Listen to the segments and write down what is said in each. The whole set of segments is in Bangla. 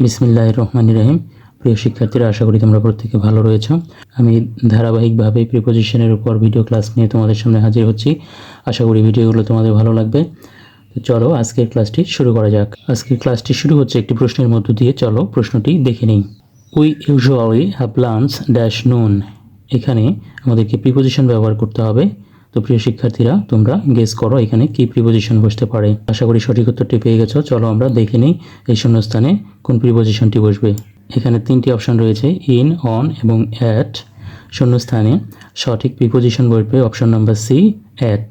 বিসমিল্লাহ রহমান রহিম প্রিয় শিক্ষার্থীরা, আশা করি তোমরা প্রত্যেকে ভালো রয়েছ। আমি ধারাবাহিকভাবে প্রিপোজিশনের উপর ভিডিও ক্লাস নিয়ে তোমাদের সামনে হাজির হচ্ছি। আশা করি ভিডিওগুলো তোমাদের ভালো লাগবে। তো চলো, আজকের ক্লাসটি শুরু করা যাক। আজকের ক্লাসটি শুরু হচ্ছে একটি প্রশ্নের মধ্য দিয়ে। চলো, প্রশ্নটি দেখে নিই। We usually have lunch dash noon এখানে আমাদেরকে প্রিপোজিশন ব্যবহার করতে হবে। তো প্রিয় শিক্ষার্থীরা, তোমরা গেস করো এখানে কি প্রিপোজিশন বসতে পারে। আশা করি সঠিক উত্তরটি পেয়ে গেছো। চলো আমরা দেখে নিই এই শূন্যস্থানে কোন প্রিপোজিশনটি বসবে। এখানে তিনটি অপশন রয়েছে ইন অন এবং অ্যাট শূন্যস্থানে সঠিক প্রিপোজিশন বসবে অপশন নাম্বার সি অ্যাট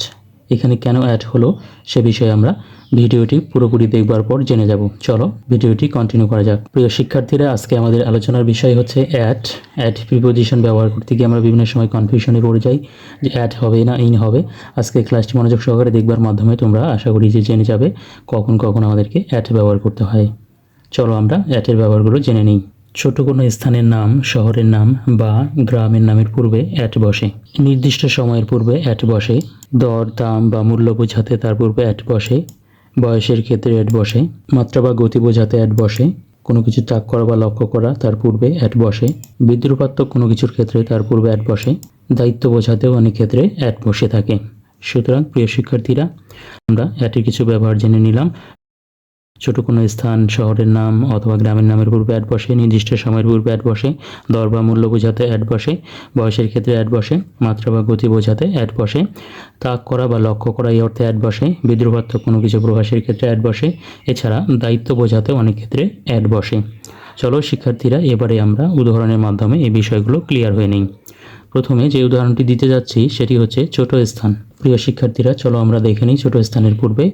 এখানে কেন অ্যাড হলো সে বিষয়ে আমরা ভিডিওটি পুরোপুরি দেখবার পর জেনে যাব। চলো ভিডিওটি কন্টিনিউ করা যাক। প্রিয় শিক্ষার্থীরা, আজকে আমাদের আলোচনার বিষয় হচ্ছে অ্যাড অ্যাড প্রিপোজিশন ব্যবহার করতে গিয়ে আমরা বিভিন্ন সময় কনফিউশনে পড়ে যাই যে অ্যাড হবে না ইন হবে। আজকে ক্লাসটি মনোযোগ সহকারে দেখবার মাধ্যমে তোমরা আশা করি যে জেনে যাবে কখন কখন আমাদেরকে অ্যাড ব্যবহার করতে হয়। চলো আমরা অ্যাটের ব্যবহারগুলো জেনে নিই। ছোট কোনো স্থানের নাম, শহরের নাম বা গ্রামের নামের পূর্বে অ্যাট বসে। নির্দিষ্ট সময়ের পূর্বে অ্যাট বসে। দর, দাম বা মূল্য বোঝাতে তার পূর্বে অ্যাট বসে। বয়সের ক্ষেত্রে অ্যাড বসে। মাত্রা বা গতি বোঝাতে অ্যাড বসে। কোনো কিছু তাক করা বা লক্ষ্য করা তার পূর্বে অ্যাড বসে। বিদ্রুপাত্মক কোনো কিছুর ক্ষেত্রে তার পূর্বে অ্যাড বসে। দায়িত্ব বোঝাতেও অনেক ক্ষেত্রে অ্যাড বসে থাকে। সুতরাং, প্রিয় শিক্ষার্থীরা, আমরা অ্যাটের কিছু ব্যবহার জেনে নিলাম। ছোট কোনো স্থান, শহরের নাম অথবা গ্রামের নামের পূর্বে অ্যাড বসে, নির্দিষ্ট সময়ের পূর্বে অ্যাড বসে, দর বা মূল্য বোঝাতে অ্যাড বসে, বয়সের ক্ষেত্রে অ্যাড বসে, মাত্রা বা গতি বোঝাতে অ্যাড বসে, তাক করা বা লক্ষ্য করা এই অর্থে অ্যাড বসে, বিদ্রোহাত্মক কোনো কিছু প্রকাশের ক্ষেত্রে অ্যাড বসে, এছাড়া দায়িত্ব বোঝাতে অনেক ক্ষেত্রে অ্যাড বসে। চলো শিক্ষার্থীরা, এবারে আমরা উদাহরণের মাধ্যমে এই বিষয়গুলো ক্লিয়ার হয়ে নিই। প্রথমে যে উদাহরণটি দিতে যাচ্ছি, সেটি হচ্ছে ছোট স্থান। প্রিয় শিক্ষার্থীরা, চলো আমরা দেখে নিই ছোট স্থানের পূর্বে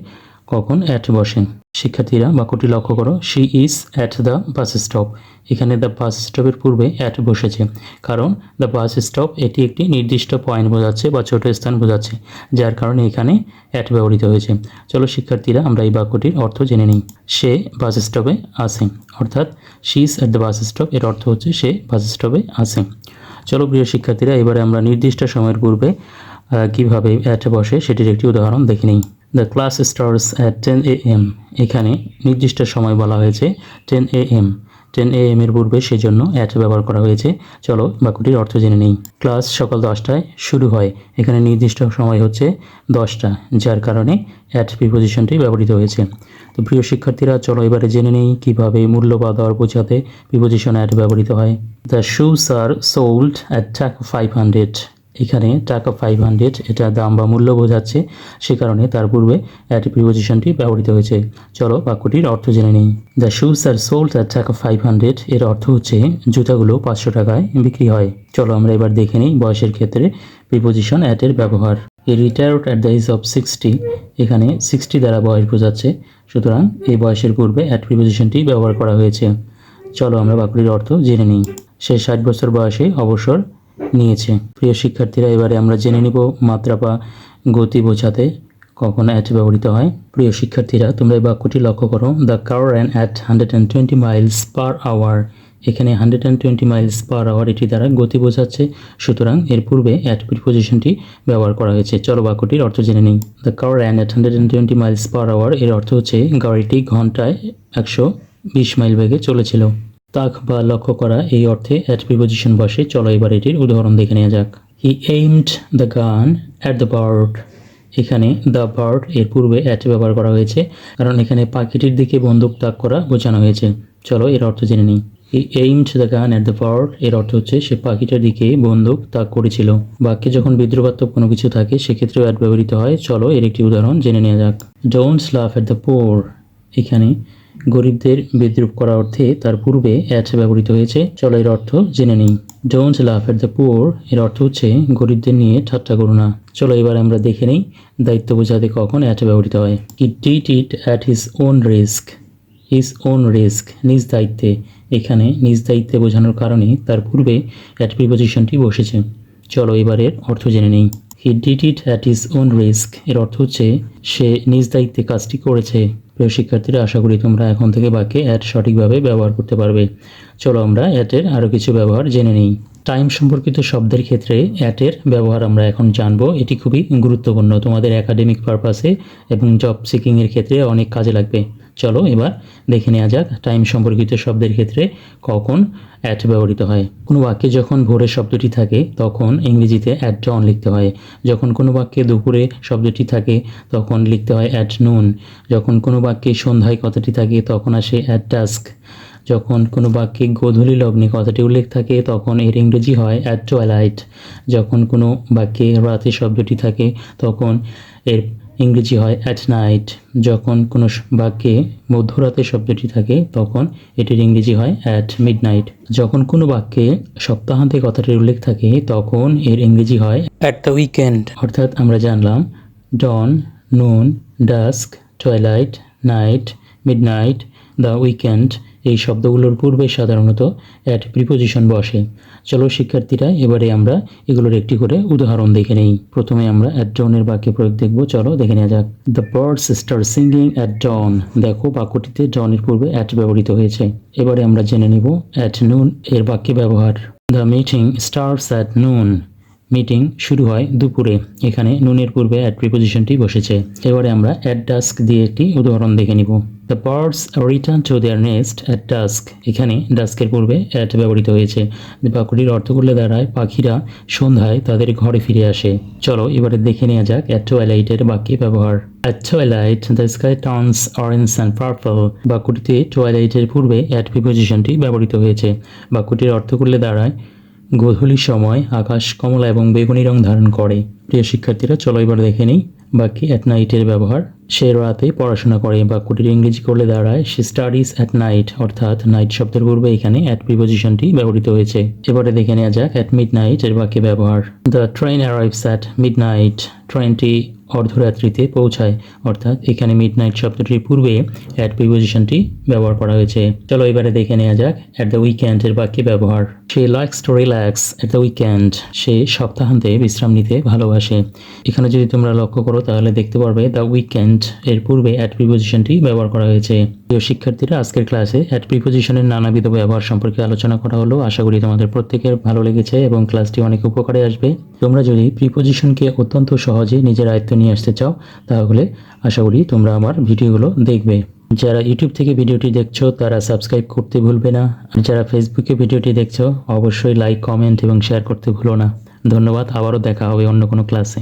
কখন অ্যাট বসেন শিক্ষার্থীরা বাক্যটি লক্ষ্য করো। She is at the bus stop এখানে দ্য বাস স্টপের পূর্বে অ্যাট বসেছে। কারণ দ্য বাস স্টপ এটি একটি নির্দিষ্ট পয়েন্ট বোঝাচ্ছে বা ছোট স্থান বোঝাচ্ছে, যার কারণে এখানে অ্যাট ব্যবহৃত হয়েছে। চলো শিক্ষার্থীরা আমরা এই বাক্যটির অর্থ জেনে নিই। সে বাস স্টপে আসে অর্থাৎ she is at the bus stop এর অর্থ হচ্ছে সে বাস স্টপে আসে চলো প্রিয় শিক্ষার্থীরা, এবারে আমরা নির্দিষ্ট সময়ের পূর্বে কীভাবে অ্যাট বসে সেটির একটি উদাহরণ দেখে নিই। The class starts at ten A M এখানে নির্দিষ্ট সময় বলা হয়েছে ten A M ten A M এর পূর্বে সেজন্য অ্যাট ব্যবহার করা হয়েছে। চলো বাক্যটির অর্থ জেনে নেই। ক্লাস সকাল দশটায় শুরু হয়। এখানে নির্দিষ্ট সময় হচ্ছে দশটা, যার কারণে অ্যাট প্রিপোজিশনটি ব্যবহৃত হয়েছে। তো প্রিয় শিক্ষার্থীরা, চলো এবারে জেনে নেই কীভাবে মূল্য বা দর বোঝাতে প্রিপোজিশন অ্যাট ব্যবহৃত হয়। The shoes are sold at five hundred এখানে টাকা ফাইভ হান্ড্রেড এটা দাম বা মূল্য বোঝাচ্ছে, সে কারণে তার পূর্বে অ্যাট প্রিপোজিশনটি ব্যবহৃত হয়েছে। চলো বাক্যটির অর্থ জেনে নিই। The shoes are sold at taka five hundred এর অর্থ হচ্ছে জুতাগুলো পাঁচশো টাকায় বিক্রি হয়। চলো আমরা এবার দেখে নিই বয়সের ক্ষেত্রে প্রিপোজিশন অ্যাটের ব্যবহার। He retired at the age of sixty এখানে সিক্সটি দ্বারা বয়স বোঝাচ্ছে, সুতরাং এই বয়সের পূর্বে অ্যাট প্রিপোজিশনটি ব্যবহার করা হয়েছে। চলো আমরা বাক্যটির অর্থ জেনে নিই। সে ষাট বছর বয়সে অবসর নিয়েছে। প্রিয় শিক্ষার্থীরা, এবারে আমরা জেনে নিব মাত্রা বা গতি বোঝাতে কখন অ্যাট ব্যবহৃত হয়। প্রিয় শিক্ষার্থীরা, তোমরা এই বাক্যটি লক্ষ্য করো। The car and at hundred and twenty miles per hour এখানে hundred and twenty miles per hour এটি দ্বারা গতি বোঝাচ্ছে। সুতরাং এর পূর্বে অ্যাট প্রিপোজিশনটি ব্যবহার করা হয়েছে। চলো বাক্যটির অর্থ জেনে নিই। The car and at hundred and twenty miles per hour এর অর্থ হচ্ছে গাড়িটি ঘন্টায় একশো বিশ মাইল বেগে চলেছিল। তাক বা লক্ষ্য করা এই অর্থে অ্যাট প্রিপোজিশন বসে, চলো এবার এটির উদাহরণ দেখে নেওয়া যাক। He aimed the gun at the bird এখানে দ্য বার্ড এর পূর্বে অ্যাট ব্যবহার করা হয়েছে, কারণ এখানে পাখিটির দিকে বন্দুক তাক করা বোঝানো হয়েছে। চলো এর অর্থ জেনে নিই। He aimed the gun at the bird এর অর্থ হচ্ছে সে পাখিটার দিকে বন্দুক তাক করেছিল। বাক্যে যখন বিদ্রুপাত্মক কোনো কিছু থাকে, সেক্ষেত্রেও অ্যাড ব্যবহৃত হয়। চলো এর একটি উদাহরণ জেনে নেওয়া যাক। Don't laugh at the poor এখানে গরিবদের বিদ্রুপ করা অর্থে তার পূর্বে অ্যাট ব্যবহৃত হয়েছে। চলো এর অর্থ জেনে নিই। Don't laugh at the poor এর অর্থ হচ্ছে গরিবদের নিয়ে ঠাট্টা করো না। চলো এবার আমরা দেখে নিই দায়িত্ব বোঝাতে কখন অ্যাট ব্যবহৃত হয়। He did it at his own risk his own risk নিজ দায়িত্বে। এখানে নিজ দায়িত্বে বোঝানোর কারণে তার পূর্বে অ্যাট প্রিপোজিশনটি বসেছে। চলো এবারের অর্থ জেনে নিই। He did it at his own risk এর অর্থ হচ্ছে সে নিজ দায়িত্বে কাজটি করেছে। প্রিয় শিক্ষার্থীরা, আশা করি তোমরা এখন থেকে বাক্যে অ্যাড সঠিকভাবে ব্যবহার করতে পারবে। চলো আমরা অ্যাটের আরও কিছু ব্যবহার জেনে নিই। টাইম সম্পর্কিত শব্দের ক্ষেত্রে অ্যাটের ব্যবহার আমরা এখন জানব। এটি খুবই গুরুত্বপূর্ণ। তোমাদের একাডেমিক পারপাসে এবং জব সিকিংয়ের ক্ষেত্রে অনেক কাজে লাগবে। চলো এবার দেখে নেওয়া যাক টাইম সম্পর্কিত শব্দের ক্ষেত্রে কখন অ্যাট ব্যবহৃত হয়। কোনো বাক্যে যখন ভোরে শব্দটি থাকে, তখন ইংরেজিতে অ্যাট ডন লিখতে হয়। যখন কোনো বাক্যে দুপুরে শব্দটি থাকে, তখন লিখতে হয় অ্যাট নুন যখন কোনো বাক্যে সন্ধ্যায় কথাটি থাকে, তখন আসে অ্যাট টাস্ক যখন কোনো বাক্যে গোধূলি লগ্নে কথাটি উল্লেখ থাকে, তখন এর ইংরেজি হয় অ্যাট টুয়েলাইট যখন কোনো বাক্যে রাতে শব্দটি থাকে, তখন এর ইংরেজি হয় অ্যাট নাইট যখন কোনো বাক্যে মধ্যরাতে শব্দটি থাকে তখন এটির ইংরেজি হয় অ্যাট মিডনাইট যখন কোনো বাক্যে সপ্তাহান্তে কথাটির উল্লেখ থাকে তখন এর ইংরেজি হয় অ্যাট দ্য উইকেন্ড অর্থাৎ আমরা জানলাম dawn noon dusk twilight night midnight the weekend এই শব্দগুলোর পূর্বে সাধারণত অ্যাট প্রিপোজিশন বসে। চলো শিক্ষার্থীরা, এবারে আমরা এগুলোর একটি করে উদাহরণ দেখে নেই। প্রথমে আমরা অ্যাট ডনের বাক্যে প্রয়োগ দেখব। চলো দেখে নেওয়া যাক। The birds start singing at dawn দেখো বাক্যটিতে ডনের পূর্বে অ্যাট ব্যবহৃত হয়েছে। এবারে আমরা জেনে নিব অ্যাট নুন এর বাক্যে ব্যবহার। The meeting starts at noon meeting শুরু হয় দুপুরে। এখানে নুনের পূর্বে অ্যাট প্রিপোজিশনটি বসেছে। এবারে আমরা অ্যাট ডাস্ক দিয়ে একটি উদাহরণ দেখে নিব। The birds return to their nest at dusk এখানে ডাস্কের পূর্বে অ্যাট ব্যবহৃত হয়েছে। বাক্যটির অর্থ করলে দাঁড়ায়, পাখিরা সন্ধ্যায় তাদের ঘরে ফিরে আসে। চলো এবারে দেখে নেওয়া যাক অ্যাট টুয়েলাইটের বাক্যে ব্যবহার। At twilight the sky turns orange and purple বাক্যটিতে টুয়েলাইটের পূর্বে অ্যাট প্রিপোজিশনটি ব্যবহৃত হয়েছে। বাক্যটির অর্থ করলে দাঁড়ায় গোধূলির সময় আকাশ, কমলা এবং বেগুনি রং ধারণ করে। প্রিয় শিক্ষার্থীরা, চলো এবার দেখে নিই বাকি অ্যাট নাইটের ব্যবহার। সে রাতে পড়াশোনা করে, বাক্যটির ইংরেজি করলে দাঁড়ায় সে স্টাডিজ অ্যাট নাইট অর্থাৎ নাইট শব্দের পূর্বে এখানে অ্যাট প্রিপোজিশনটি ব্যবহৃত হয়েছে। এবারে দেখে নেওয়া যাক অ্যাট মিড নাইট এর বাক্যে ব্যবহার। The train arrives at midnight ট্রেনটি অর্ধরাত্রিতে পৌঁছায়। অর্থাৎ এখানে মিড নাইট শব্দটির পূর্বে অ্যাট প্রিপোজিশনটি ব্যবহার করা হয়েছে। চলো এবারে দেখে নেওয়া যাক অ্যাট দ্য উইকেন্ড এর বাক্যে ব্যবহার। সে likes to relax at the weekend সে সপ্তাহান্তে বিশ্রাম নিতে ভালোবাসে। এখানে যদি তোমরা লক্ষ্য করো, তাহলে দেখতে পারবে দ্য উইকেন্ড এর পূর্বে অ্যাট প্রিপোজিশনটি ব্যবহার করা হয়েছে। প্রিয় শিক্ষার্থীরা, আজকের ক্লাসে অ্যাট প্রিপোজিশনের নানাবিধ ব্যবহার সম্পর্কে আলোচনা করা হলো। আশা করি তোমাদের প্রত্যেকের ভালো লেগেছে এবং ক্লাসটি অনেক উপকারে আসবে। তোমরা যদি প্রিপোজিশনকে অত্যন্ত সহজে নিজের আয়ত্ত নিয়ে আসতে চাও, তাহলে আশা করি তোমরা আমার ভিডিওগুলো দেখবে। যারা ইউটিউব থেকে ভিডিওটি দেখছ, তারা সাবস্ক্রাইব করতে ভুলবে না। আর যারা ফেসবুকে ভিডিওটি দেখছ, অবশ্যই লাইক কমেন্ট এবং শেয়ার করতে ভুলো না। ধন্যবাদ, আবারও দেখা হবে অন্য কোনো ক্লাসে।